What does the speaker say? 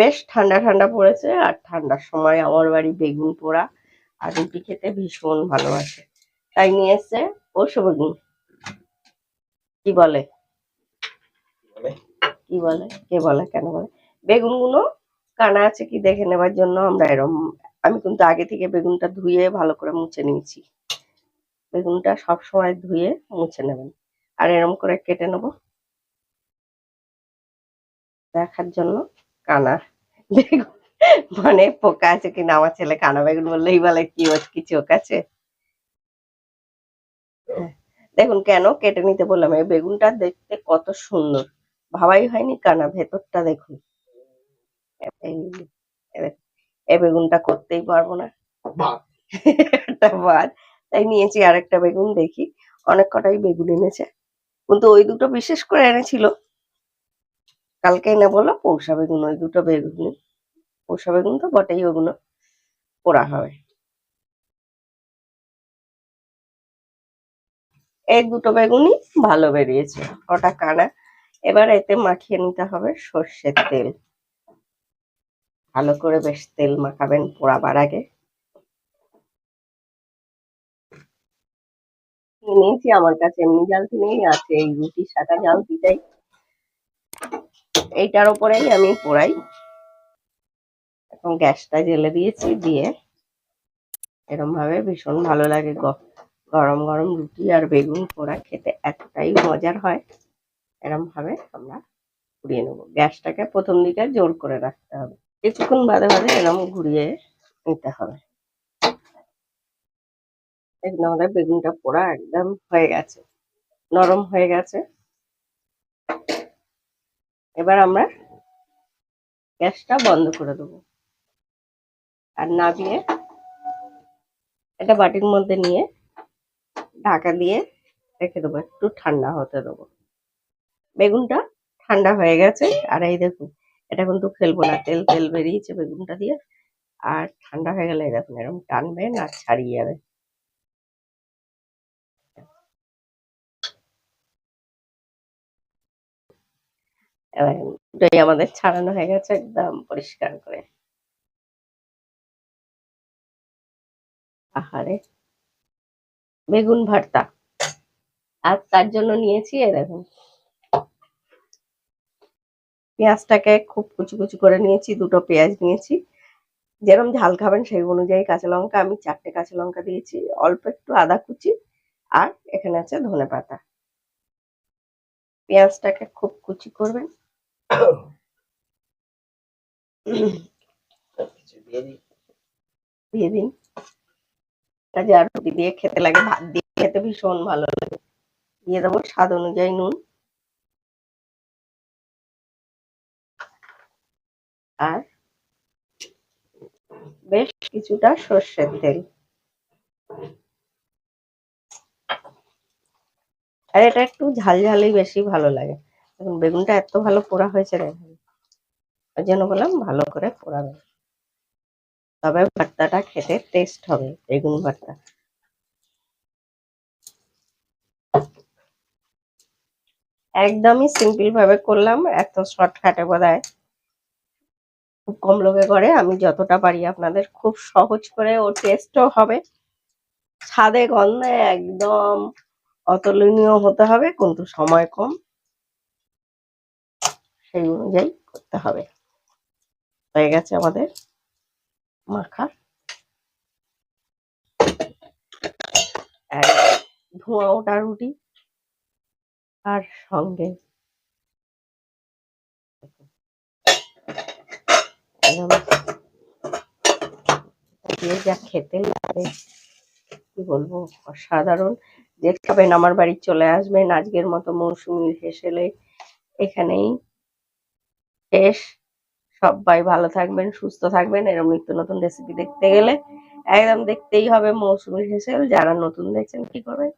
বেশ ঠান্ডা ঠান্ডা পড়েছে আর ঠান্ডার সময় আমার বাড়ি বেগুন পোড়া আর রুটি খেতে ভীষণ ভালোবাসে। তাই নিয়ে এসছে পরশু বেগুন কি বলে? কি বলে? কে বলে? কেন বলে? বেগুনগুলো কানা আছে কি দেখে নেবার জন্য আমরা এরম আমি কিন্তু আগে থেকে বেগুনটা ধুয়ে ভালো করে মুছে নিয়েছি। বেগুনটা সব সময় ধুয়ে মুছে নেবেন। আর এরম করে কেটে নেব। দেখার জন্য কানা। মানে পোকা আছে কিনা, আমার ছেলে কানা বেগুন বললেই বলে, কি ওর, কি চোখ আছে? দেখুন, কেন কেটে নিতে বললাম, এই বেগুনটা দেখতে কত সুন্দর। ভাবাই হয়নি কানা, ভেতরটা দেখুন। এই বেগুনটা করতেই পারব না। একটা বাদ। তাই নিয়েছি আর একটা বেগুন, দেখি। অনেক কটাই বেগুন এনেছে। কিন্তু ওই দুটো বিশেষ করে এনেছিল। কালকে এনে বলল পৌষা বেগুন ওই দুটো বেগুন পৌষা বেগুন তো বটেই ওগুলো পোড়া হবে এই দুটো বেগুনই ভালো বেরিয়েছে। ওটা কানা। এবার এতে মাখিয়ে নিতে হবে সর্ষের তেল। ভালো করে বেশ তেল মাখাবেন পোড়াবার আগে। নিয়েছি, আমার কাছে এমনি জালতি নেই, আছে এই রুটি সাটা জালতিটাই এইটার উপরেই আমি পোড়াই এখন গ্যাসটা জেলে দিয়েছি, দিয়ে এরম ভাবে ভীষণ ভালো লাগে গরম গরম রুটি আর বেগুন পোড়া খেতে, এতটাই মজার হয়। এরম ভাবে আমরা ঘুরিয়ে নেব। গ্যাসটাকে প্রথম দিকে জোর করে রাখতে হবে। কিছুক্ষণ বাদে বাদে এরম ঘুরিয়ে নিতে হবে। দেখুন আমাদের বেগুনটা পোড়া একদম হয়ে গেছে, নরম হয়ে গেছে। এবার আমরা গ্যাসটা বন্ধ করে দেবো। আর না দিয়ে এটা বাটির মধ্যে নিয়ে ঢাকা দিয়ে রেখে দেবো, একটু ঠান্ডা হতে দেবো। বেগুনটা ঠান্ডা হয়ে গেছে, আর এই দেখুন, এটা কিন্তু ফেলব না, তেল তেল বেরিয়েছে বেগুনটা দিয়ে, আর ঠান্ডা হয়ে গেলে দেখুন এরকম টানবেন আর ছাড়িয়ে যাবে। এবার দুটোই আমাদের ছাড়ানো হয়ে গেছে একদম পরিষ্কার করে। আহারে বেগুন ভর্তা। আর তার জন্য নিয়েছি এ দেখুন। পেঁয়াজটাকে খুব কুচি কুচি করে নিয়েছি, দুটো পেঁয়াজ নিয়েছি। যেরকম ঝাল খাবেন সেই অনুযায়ী কাঁচা লঙ্কা আমি চারটে কাঁচা লঙ্কা দিয়েছি, অল্প একটু আদা কুচি আর এখানে আছে ধনে পাতা পেঁয়াজটাকে খুব কুচি করবেন। দিয়ে দিন। যে আর রুটি দিয়ে খেতে লাগে, ভাত দিয়ে খেতে ভীষণ ভালো লাগে। দিয়ে দেবো স্বাদ অনুযায়ী নুন। আর বেশ কিছুটা সর্ষের তেল। আর এটা একটু ঝাল ঝালই বেশি ভালো লাগে। এখন বেগুনটা এত ভালো পোড়া হয়েছে দেখুন ওই জন্য বললাম ভালো করে পোড়াবে। তবে ভর্তাটা খেতে টেস্ট হবে, বেগুন ভর্তা। একদমই সিম্পল ভাবে করলাম, এত শর্টকাটে বোধহয়। খুব কম লোকে করে, আমি যতটা পারি আপনাদের খুব সহজ করে ও টেস্টও হবে। স্বাদে গন্ধে একদম অতুলনীয় হতে হবে, কিন্তু সময় কম। সেই অনুযায়ী করতে হবে। হয়ে গেছে আমাদের মাখা ধোঁয়া ওটা রুটি আর সঙ্গে যা খেতে লাগে, কি বলব, অসাধারণ। যে খাবেন, আমার বাড়ি চলে আসবেন। আজকের মতো মৌসুমীর হেসেলে এখানেই শেষ। সবাই ভালো থাকবেন, সুস্থ থাকবেন। এরকম নিত্য নতুন রেসিপি দেখতে গেলে একদম দেখতেই হবে মৌসুমি হেসেল যারা নতুন দেখছেন, কি করবেন?